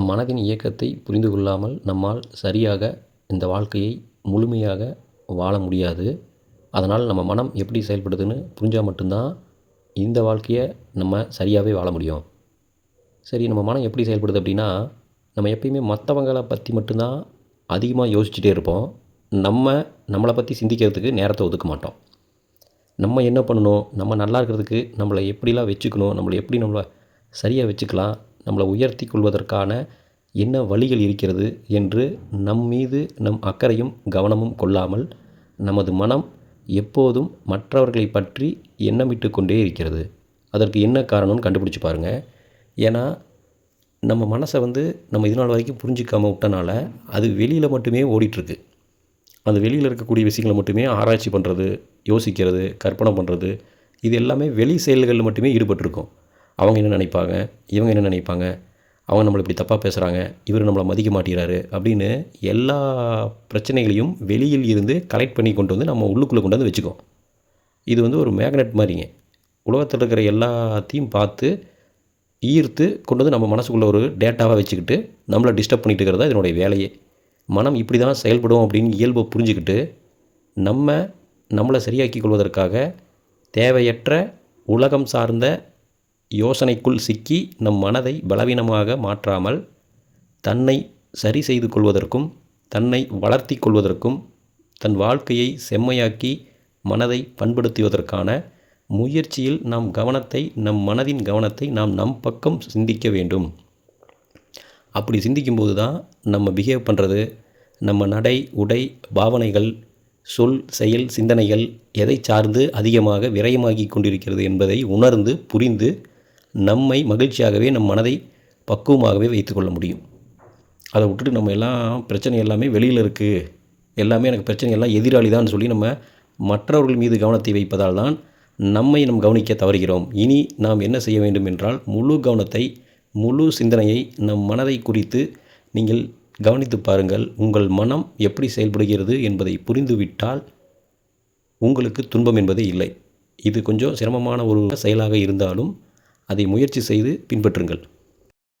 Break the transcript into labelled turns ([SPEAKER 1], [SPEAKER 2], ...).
[SPEAKER 1] மனதின் இயக்கத்தை புரிந்து கொள்ளாமல் நம்மால் சரியாக இந்த வாழ்க்கையை முழுமையாக வாழ முடியாது. அதனால் நம்ம மனம் எப்படி செயல்படுதுன்னு புரிஞ்சால் மட்டும்தான் இந்த வாழ்க்கையை நம்ம சரியாகவே வாழ முடியும். சரி நம்ம மனம் எப்படி செயல்படுது அப்படின்னா நம்ம எப்பயுமே மற்றவங்கள பற்றி மட்டும்தான் அதிகமாக யோசிச்சுட்டே இருப்போம். நம்ம நம்மளை பற்றி சிந்திக்கிறதுக்கு நேரத்தை ஒதுக்க மாட்டோம். நம்ம என்ன பண்ணணும்? நம்ம நல்லா இருக்கிறதுக்கு நம்மளை எப்படிலாம் வச்சுக்கணும்? நம்மளை எப்படி நம்மளை சரியாக வச்சுக்கலாம்? நம்மளை உயர்த்தி கொள்வதற்கான என்ன வழிகள் இருக்கிறது என்று நம் மீது நம் அக்கறையும் கவனமும் கொள்ளாமல் நமது மனம் எப்போதும் மற்றவர்களை பற்றி எண்ணமிட்டு கொண்டே இருக்கிறது. அதற்கு என்ன காரணம்னு கண்டுபிடிச்சி பாருங்கள் ஏன்னா நம்ம மனசை வந்து நம்ம இது நாள் வரைக்கும் புரிஞ்சிக்காமல் விட்டனால அது வெளியில் மட்டுமே ஓடிட்டுருக்கு. அந்த வெளியில் இருக்கக்கூடிய விஷயங்களை மட்டுமே ஆராய்ச்சி பண்ணுறது யோசிக்கிறது கற்பனை பண்ணுறது இது எல்லாமே வெளி செயல்களில் மட்டுமே ஈடுபட்டிருக்கும். அவங்க என்ன நினைப்பாங்க? இவங்க என்ன நினைப்பாங்க? அவங்க நம்மளை இப்படி தப்பாக பேசுகிறாங்க இவர் நம்மளை மதிக்க மாட்டேங்கிறாரு அப்படின்னு எல்லா பிரச்சனைகளையும் வெளியில் இருந்து கலெக்ட் பண்ணி கொண்டு வந்து நம்ம உள்ளுக்குள்ளே கொண்டு வந்து வச்சுக்கோம் இது வந்து ஒரு மேக்னெட் மாதிரிங்க. உலகத்தில் இருக்கிற எல்லாத்தையும் பார்த்து ஈர்த்து கொண்டு வந்து நம்ம மனசுக்குள்ளே ஒரு டேட்டாவாக வச்சுக்கிட்டு நம்மளை டிஸ்டர்ப் பண்ணிட்டு இருக்கிறது தான் இதனுடைய வேலையே. மனம் இப்படி தான் செயல்படும் அப்படின்னு இயல்பை புரிஞ்சுக்கிட்டு நம்ம நம்மளை சரியாக்கி கொள்வதற்காக தேவையற்ற உலகம் சார்ந்த யோசனைக்குள் சிக்கி நம் மனதை பலவீனமாக மாற்றாமல் தன்னை சரி செய்து கொள்வதற்கும் தன்னை வளர்த்தி கொள்வதற்கும் தன் வாழ்க்கையை செம்மையாக்கி மனதை பண்படுத்துவதற்கான முயற்சியில் நாம் கவனத்தை நம் மனதின் கவனத்தை நாம் நம் பக்கம் சிந்திக்க வேண்டும். அப்படி சிந்திக்கும்போது தான் நம்ம பிஹேவ் பண்ணுறது நம்ம நடை உடை பாவனைகள் சொல் செயல் சிந்தனைகள் எதை சார்ந்து அதிகமாக விரயமாகி கொண்டிருக்கிறது என்பதை உணர்ந்து புரிந்து நம்மை மகிழ்ச்சியாகவே நம் மனதை பக்குவமாகவே வைத்துக்கொள்ள முடியும். அதை விட்டுட்டு நம்ம எல்லாம் பிரச்சனை எல்லாமே வெளியில் இருக்குது எல்லாமே எனக்கு பிரச்சனை எல்லாம் எதிராளி தான் சொல்லி நம்ம மற்றவர்கள் மீது கவனத்தை வைப்பதால் தான் நம்மை நம் கவனிக்க தவறுகிறோம். இனி நாம் என்ன செய்ய வேண்டும் என்றால் முழு கவனத்தை முழு சிந்தனையை நம் மனதை குறித்து நீங்கள் கவனித்து பாருங்கள். உங்கள் மனம் எப்படி செயல்படுகிறது என்பதை புரிந்துவிட்டால் உங்களுக்கு துன்பம் என்பதே இல்லை. இது கொஞ்சம் சிரமமான ஒரு செயலாக இருந்தாலும் அதை முயற்சி செய்து பின்பற்றுங்கள்.